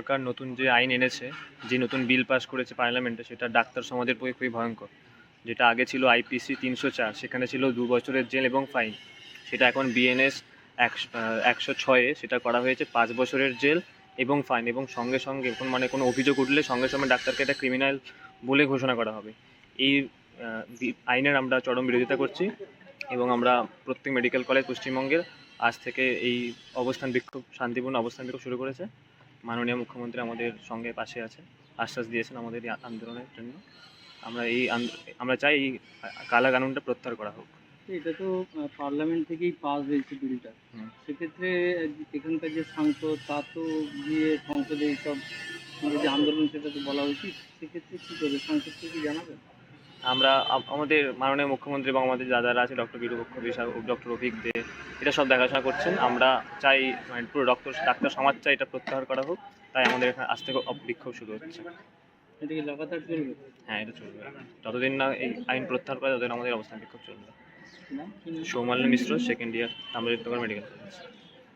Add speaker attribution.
Speaker 1: সরকার নতুন যে আইন এনেছে, যে নতুন বিল পাস করেছে পার্লামেন্টে, সেটা ডাক্তার সমাজের পক্ষে খুবই ভয়ঙ্কর। যেটা আগে ছিল আইপিসি তিনশো চার, সেখানে ছিল দু বছরের জেল এবং ফাইন। সেটা এখন বিএনএস একশো ছয়ে সেটা করা হয়েছে পাঁচ বছরের জেল এবং ফাইন এবং সঙ্গে সঙ্গে এখন মানে কোনো অভিযোগ উঠলে সঙ্গে সঙ্গে ডাক্তারকে এটা ক্রিমিনাল বলে ঘোষণা করা হবে। এই আইনের আমরা চরম বিরোধিতা করছি এবং আমরা প্রত্যেক মেডিকেল কলেজ পশ্চিমবঙ্গের আজ থেকে এই অবস্থান বিক্ষোভ, শান্তিপূর্ণ অবস্থান বিক্ষোভ শুরু করেছে। মাননীয় মুখ্যমন্ত্রী আমাদের সঙ্গে পাশে আছে আশ্বাস দিয়েছেন আমাদের এই আন্দোলনের জন্য। আমরা এই আমরা চাই এই কালা কানুনটা প্রত্যাহার করা হোক।
Speaker 2: এটা তো পার্লামেন্ট থেকেই পাস হয়েছে বিলটা। সেক্ষেত্রে এখানকার যে সাংসদ তা তো গিয়ে সংসদে এইসব যে আন্দোলন সেটা তো বলা উচিত। সেক্ষেত্রে কী করবে সাংসদকে কি জানাবেন?
Speaker 1: আমরা আমাদের মাননীয় মুখ্যমন্ত্রী এবং আমাদের যারা আছে ডক্টর বিরুপক্ষ বিশা ডক্টর অভিক দে এটা সব দেখাশোনা করছেন। আমরা চাই মানে পুরো ডক্টর ডাক্তার সমাজ চাই এটা প্রত্যাহার করা হোক। তাই আমাদের এখানে আজ থেকে বিক্ষোভ শুরু হচ্ছে। হ্যাঁ এটা চলবে। যতদিন না এই আইন প্রত্যাহার করে ততদিন আমাদের অবস্থান বিক্ষোভ চলবে। Soumalya Mishra second year Tamraliptagarh medical college.